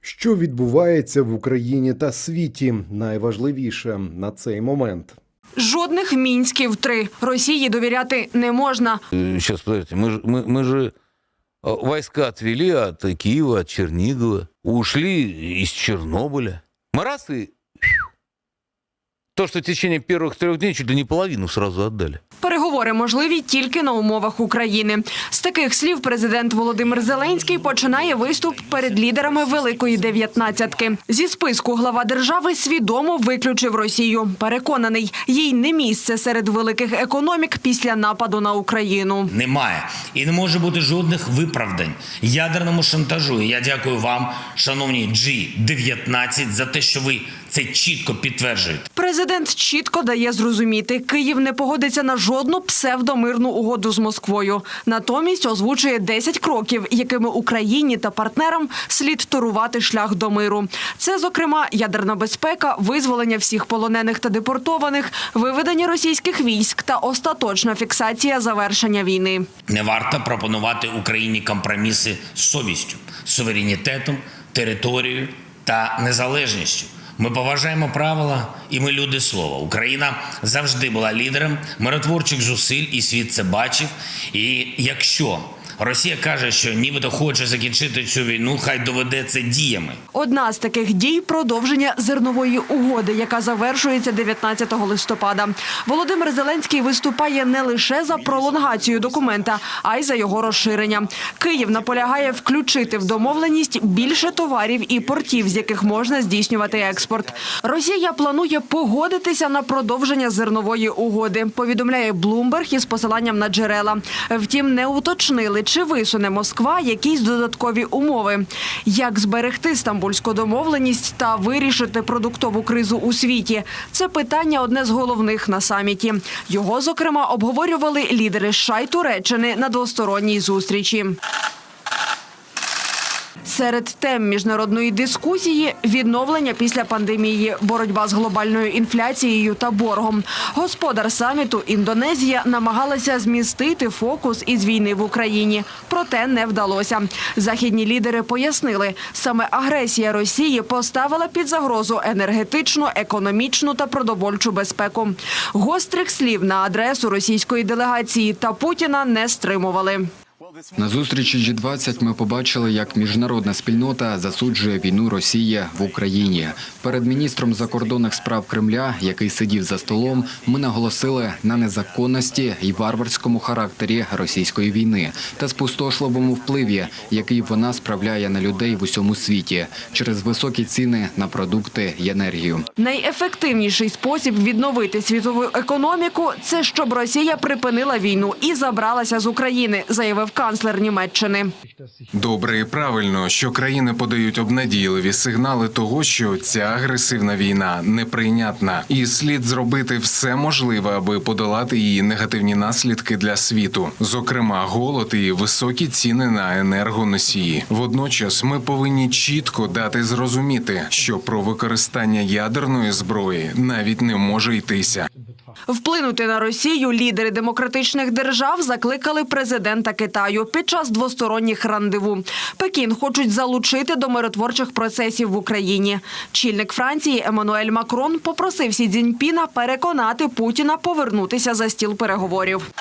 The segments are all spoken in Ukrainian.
Що відбувається в Україні та світі? Найважливіше на цей момент. Жодних мінськів три Росії довіряти не можна. Сейчас, подождите, мы, же- мы, мы же э, войска отвели от э, Киева, от Чернигова, ушли из Чернобыля. Мы раз и... то, что в течение первых трех дней чуть ли не половину сразу отдали. Переговори можливі тільки на умовах України. З таких слів президент Володимир Зеленський починає виступ перед лідерами Великої дев'ятнадцятки. Зі списку глава держави свідомо виключив Росію. Переконаний, їй не місце серед великих економік після нападу на Україну. Немає і не може бути жодних виправдань ядерному шантажу. Я дякую вам, шановні G19, за те, що ви це чітко підтверджуєте. Президент чітко дає зрозуміти, Київ не погодиться на жодну псевдомирну угоду з Москвою. Натомість озвучує 10 кроків, якими Україні та партнерам слід торувати шлях до миру. Це, зокрема, ядерна безпека, визволення всіх полонених та депортованих, виведення російських військ та остаточна фіксація завершення війни. Не варто пропонувати Україні компроміси з совістю, суверенітетом, територією та незалежністю. Ми поважаємо правила, і ми люди слова. Україна завжди була лідером миротворчих зусиль, і світ це бачив. І якщо Росія каже, що нібито хоче закінчити цю війну, хай доведе це діями. Одна з таких дій продовження зернової угоди, яка завершується 19 листопада. Володимир Зеленський виступає не лише за пролонгацію документа, а й за його розширення. Київ наполягає включити в домовленість більше товарів і портів, з яких можна здійснювати експорт. Росія планує погодитися на продовження зернової угоди. Повідомляє Блумберг із посиланням на джерела. Втім, не уточнили, чи висуне Москва якісь додаткові умови. Як зберегти стамбульську домовленість та вирішити продуктову кризу у світі? Це питання одне з головних на саміті. Його, зокрема, обговорювали лідери США й Туреччини на двосторонній зустрічі. Серед тем міжнародної дискусії відновлення після пандемії, боротьба з глобальною інфляцією та боргом. Господар саміту Індонезія намагалася змістити фокус із війни в Україні, проте не вдалося. Західні лідери пояснили, саме агресія Росії поставила під загрозу енергетичну, економічну та продовольчу безпеку. Гострих слів на адресу російської делегації та Путіна не стримували. На зустрічі G20 ми побачили, як міжнародна спільнота засуджує війну Росії в Україні. Перед міністром закордонних справ Кремля, який сидів за столом, ми наголосили на незаконності і варварському характері російської війни та спустошливому впливі, який вона справляє на людей в усьому світі через високі ціни на продукти і енергію. Найефективніший спосіб відновити світову економіку це щоб Росія припинила війну і забралася з України, заявив канцлер Німеччини. Добре і правильно, що країни подають обнадійливі сигнали того, що ця агресивна війна неприйнятна, і слід зробити все можливе, аби подолати її негативні наслідки для світу, зокрема голод і високі ціни на енергоносії. Водночас ми повинні чітко дати зрозуміти, що про використання ядерної зброї навіть не може йтися. Вплинути на Росію лідери демократичних держав закликали президента Китаю під час двосторонніх рандеву. Пекін хочуть залучити до миротворчих процесів в Україні. Чільник Франції Еммануель Макрон попросив Сі Цзіньпіна переконати Путіна повернутися за стіл переговорів.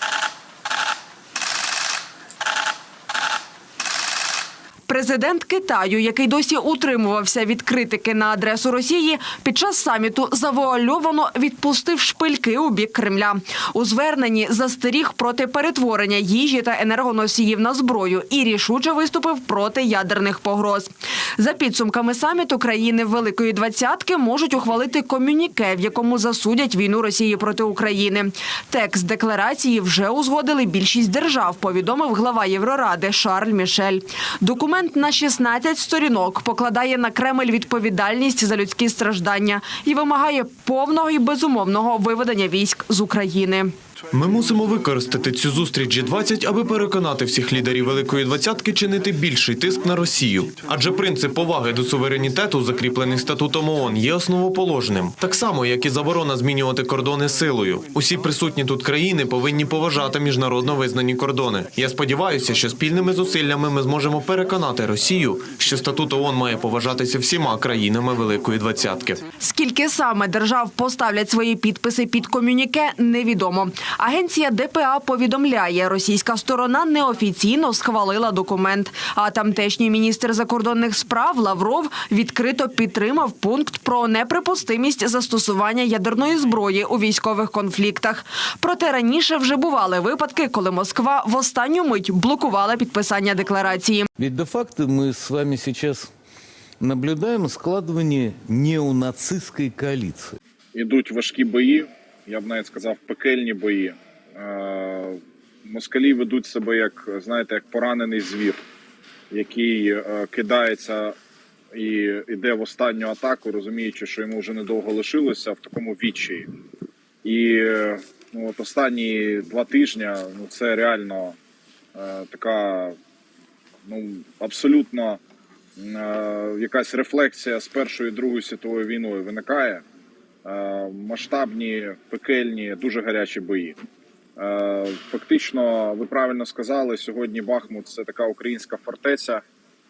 Президент Китаю, який досі утримувався від критики на адресу Росії, під час саміту завуальовано відпустив шпильки у бік Кремля. У зверненні застеріг проти перетворення їжі та енергоносіїв на зброю і рішуче виступив проти ядерних погроз. За підсумками саміту країни Великої двадцятки можуть ухвалити комюніке, в якому засудять війну Росії проти України. Текст декларації вже узгодили більшість держав. Повідомив глава Євроради Шарль Мішель. Документ на 16 сторінок покладає на Кремль відповідальність за людські страждання і вимагає повного і безумовного виведення військ з України. Ми мусимо використати цю зустріч G20, аби переконати всіх лідерів Великої Двадцятки чинити більший тиск на Росію. Адже принцип поваги до суверенітету, закріплений статутом ООН, є основоположним, так само як і заборона змінювати кордони силою. Усі присутні тут країни повинні поважати міжнародно визнані кордони. Я сподіваюся, що спільними зусиллями ми зможемо переконати Росію, що статут ООН має поважатися всіма країнами Великої Двадцятки. Скільки саме держав поставлять свої підписи під комюніке, невідомо. Агенція ДПА повідомляє, російська сторона неофіційно схвалила документ. А тамтешній міністр закордонних справ Лавров відкрито підтримав пункт про неприпустимість застосування ядерної зброї у військових конфліктах. Проте раніше вже бували випадки, коли Москва в останню мить блокувала підписання декларації. Ведь де-факто мы с вами сейчас наблюдаем складывание неонацистской коалиции. Ідуть важкі бої, я б навіть сказав, пекельні бої. Е, Москалі ведуть себе як, знаєте, як поранений звір, який е, кидається і йде в останню атаку, розуміючи, що йому вже недовго лишилося в такому відчаї. І ну, от останні два тижні ну, це реально е, така ну, абсолютно е, якась рефлексія з Першою і Другою світовою війною виникає. Е, масштабні, пекельні, дуже гарячі бої. Е, Фактично, ви правильно сказали, сьогодні Бахмут це така українська фортеця,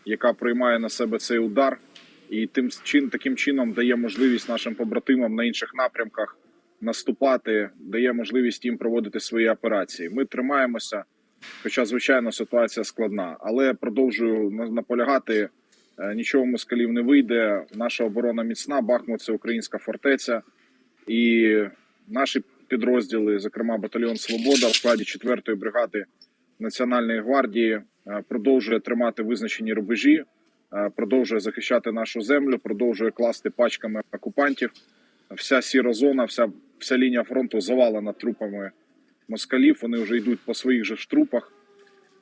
яка приймає на себе цей удар, і тим чин, таким чином дає можливість нашим побратимам на інших напрямках наступати, дає можливість їм проводити свої операції. Ми тримаємося, хоча звичайно ситуація складна, але продовжую на- наполягати. Е, Нічого москалів не вийде. Наша оборона міцна. Бахмут це українська фортеця, і наші підрозділи, зокрема батальйон Свобода в складі 4-ї бригади Національної гвардії, е, продовжує тримати визначені рубежі, е, продовжує захищати нашу землю, продовжує класти пачками окупантів. Вся сіра зона, вся, вся лінія фронту завалена трупами москалів. Вони вже йдуть по своїх же ж трупах.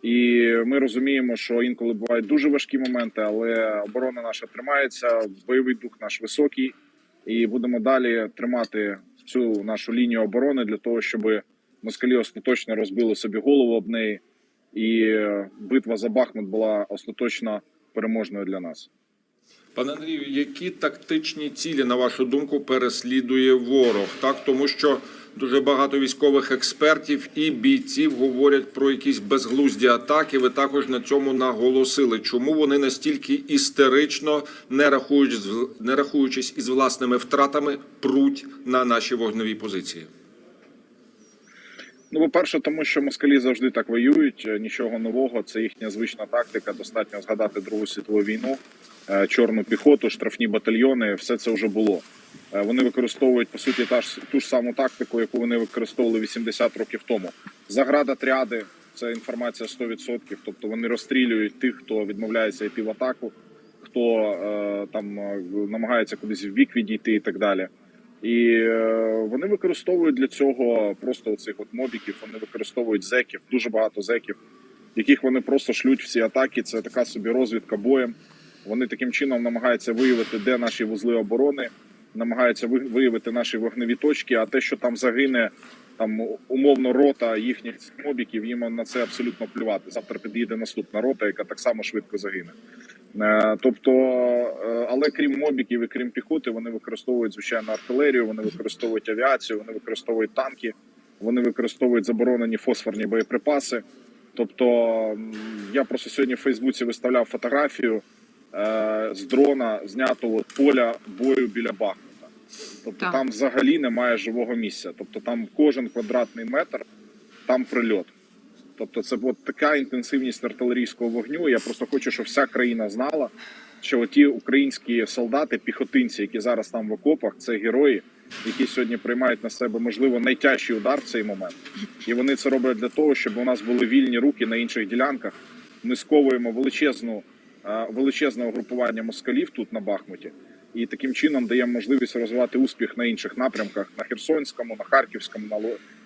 І ми розуміємо, що інколи бувають дуже важкі моменти, але оборона наша тримається, бойовий дух наш високий, і будемо далі тримати цю нашу лінію оборони для того, щоб москалі остаточно розбили собі голову об неї, і битва за Бахмут була остаточно переможною для нас. Пане Андрію, які тактичні цілі, на вашу думку, переслідує ворог? Так, тому що дуже багато військових експертів і бійців говорять про якісь безглузді атаки. Ви також на цьому наголосили. Чому вони настільки істерично, не рахуючись, не рахуючись із власними втратами, пруть на наші вогневі позиції? Ну, по-перше, тому що москалі завжди так воюють. е, Нічого нового, це їхня звична тактика. Достатньо згадати Другу світову війну, е, чорну піхоту, штрафні батальйони. Все це вже було. Е, Вони використовують по суті та ж ту ж саму тактику, яку вони використовували 80 років тому. Заградотряди це інформація 100%. Тобто вони розстрілюють тих, хто відмовляється йти в атаку, хто е, там е, намагається кудись в бік відійти і так далі. І е, вони використовують для цього просто оцих от мобіків. Вони використовують зеків, дуже багато зеків, яких вони просто шлють в ці атаки. Це така собі розвідка боєм. Вони таким чином намагаються виявити, де наші вузли оборони, намагаються виявити наші вогневі точки. А те, що там загине там умовно рота їхніх мобіків, їм на це абсолютно плювати. Завтра під'їде наступна рота, яка так само швидко загине. Е, Тобто, е, але крім мобіків і крім піхоти, вони використовують звичайно артилерію, вони використовують авіацію, вони використовують танки, вони використовують заборонені фосфорні боєприпаси. Тобто, я просто сьогодні в Фейсбуці виставляв фотографію е, з дрона, знятого поля бою біля Бахмута. Тобто Так. там взагалі немає живого місця. Тобто там кожен квадратний метр, там прильот. Тобто, це от така інтенсивність артилерійського вогню. Я просто хочу, щоб вся країна знала, що ті українські солдати, піхотинці, які зараз там в окопах, це герої, які сьогодні приймають на себе можливо найтяжчий удар в цей момент. І вони це роблять для того, щоб у нас були вільні руки на інших ділянках. Ми сковуємо величезну е, величезне угрупування москалів тут на Бахмуті. І таким чином даємо можливість розвивати успіх на інших напрямках на Херсонському, на Харківському, на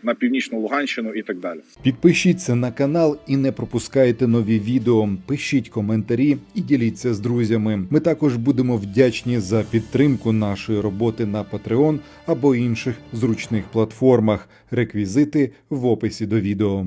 на північну Луганщину і так далі. Підпишіться на канал і не пропускайте нові відео. Пишіть коментарі і діліться з друзями. Ми також будемо вдячні за підтримку нашої роботи на Patreon або інших зручних платформах. Реквізити в описі до відео.